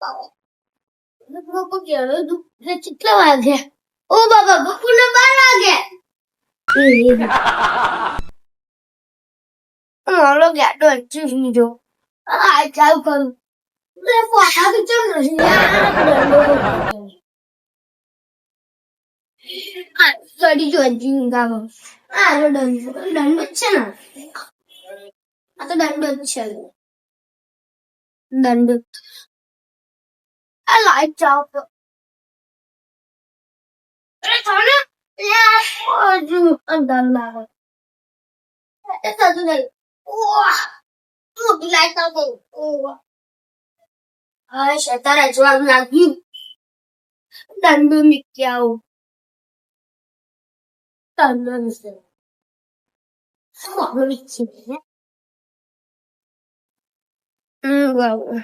બાપા કેળો દુખે કેટલા વાગે ઓ બાબા બપોરના બાર વાગ્યા મારો ગાડો હજી આ તો દંડ દંડ છે ને આ તો દંડ છે. દંડ. આ લાઈટ ચાવ તો અરે થોને યા હજુ અંદર લાવો એ સાચું નહીં ઓહ તું લાઈટ ચાવ તો ઓહ હા શેતારા જોવા લાગ્યું દંડ મિક્યાઓ દંડ મિક્યાઓ શું આપણે મિક્કી હમ બરાબર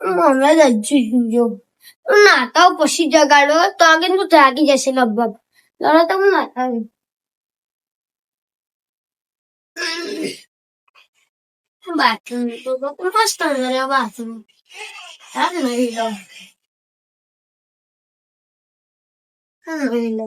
મને હજી જો નાતા પછી જગાડો તો આગળ તું જાગી જશે લગભગ લડો તો હું નાતા બાથરૂમ તો મસ્ત અંદર બાથરૂમ હા નહીં લો નહીં લો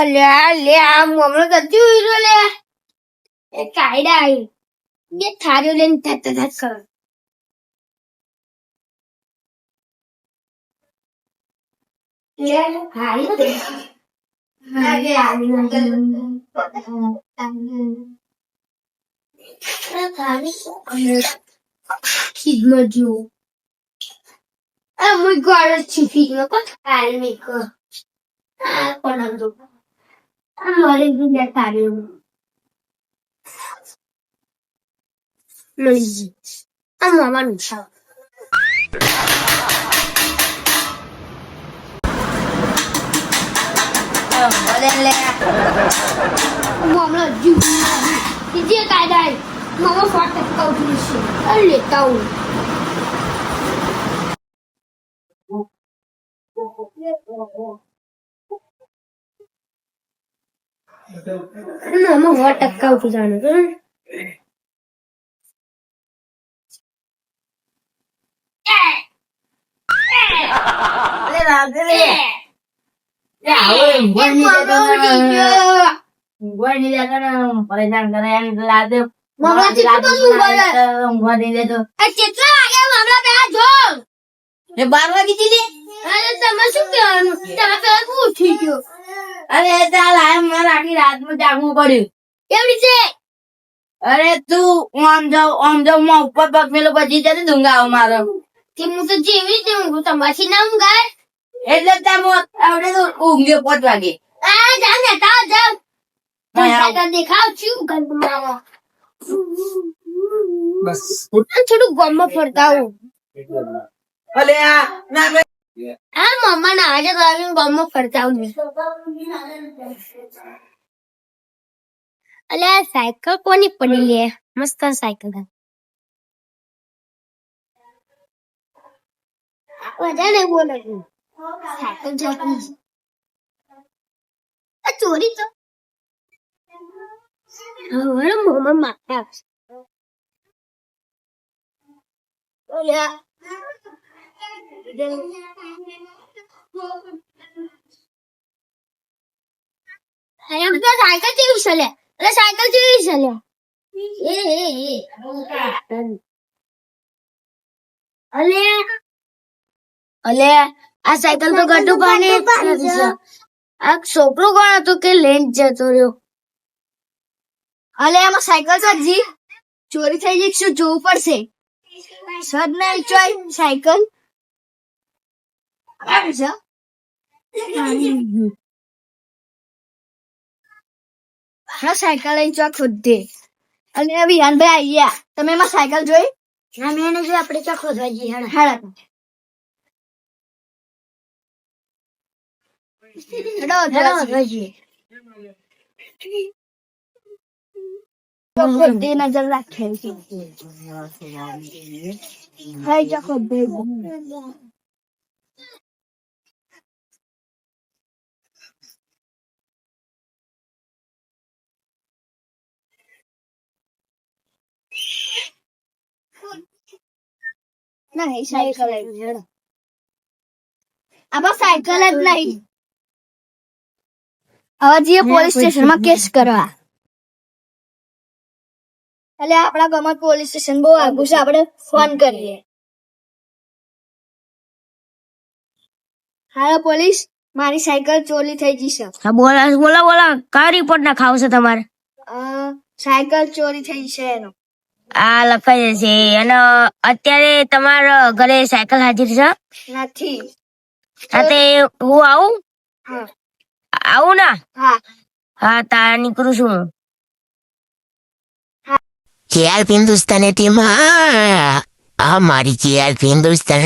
અલ્યા લે આ હમણાં કદી ઉઈરો લે. એ કાયડા આવી બે થારીઓ લઈને ધત ધત કરો. લે હારી દે muito આવી de જુઓ Quanto guarda. Ah, quando Allora, il bibliotekario. Lo esiste. A mamma non c'ha. Mamma giù. Ti dia dai dai. Mamma forte cau di shi. Alle cau. Mamma forte cau di sana. અરે રાધે ટકા એ હવે ઊંઘવા નહીં દેતો ને. ઊંઘવા નહીં દેતો ને. પરેશાન કરે એમ રાધે મામલા ઊંઘવા નહીં દેતો કેટલા વાગે મામલા પેલા જો એ બાર વાગી દીધી અરે તમે શું કહેવાનું તમે પેલા ઉઠી ગયો અરે ચાલ આ મારે આખી રાતમાં જાગવું પડ્યું. કેવી છે? અરે તું આમ જાવ આમ જાવમાં ઉપર પગ મેલો પછી જતો ડુંગાવો મારો. કે હું તો જેવી રીતે ઊંઘું તમારી ના ઊંઘાય? એટલે તમે આવડે તો ઊંઘ્યો પાંચ વાગે. આ જાવ ને તાવ જાવ. હા, દેખાવ છું ગંદ મારો બસ થોડું ગમમાં ફરતા હું અલે આ ના હા મમ્મા ના આજે તો આવી ગમમાં ફરતા હું અલે, આ સાયકલ કોની પડી લે? મસ્ત સાયકલ વધારે બોલે સાયકલ જતી આ ચોરી તો. હવે મમ્મા મારતા આવશે. અરે તો સાયકલ જેવી ચલે અરે સાયકલ જેવી ચલે એ એ એ અલે અલે આ સાયકલ તો ગટુ પાણી આ છોકરો કોણ હતો કે લેન્ડ જતો રહ્યો? અલે આમાં સાયકલ સજી ચોરી થઈ જઈ શું જોવું પડશે? સદ ને ચોય સાયકલ? આવે હા સાયકલ લઈને ચોક ખોદે અને વિહાનભાઈ આવી ગયા તમે એમાં સાયકલ જોઈ ના મેં એને જોઈ આપણે ચોક ખોદવા જઈએ હેડા હેડા નજર રાખે નહીં સાયકલ આમાં સાયકલ જ નહીં. હવે જઈએ પોલીસ સ્ટેશનમાં કેસ કરવા. એટલે આપણા ગામમાં પોલીસ સ્ટેશન બહુ આગું છે આપણે ફોન કરીએ. હાલો પોલીસ મારી સાયકલ ચોરી થઈ ગઈ છે. હા બોલા બોલા બોલા. કયા રિપોર્ટ ના ખાવ છે તમારે? સાયકલ ચોરી થઈ છે એનો. આ લખાઈ જશે. અને અત્યારે તમારા ઘરે સાયકલ હાજર છે? નથી. સાથે હું આવું? આવું ના? હા. હા તા નીકળું છું. કેઆર હિન્દુસ્તાની ટીમ હા આ મારી કેઆર હિન્દુસ્તાની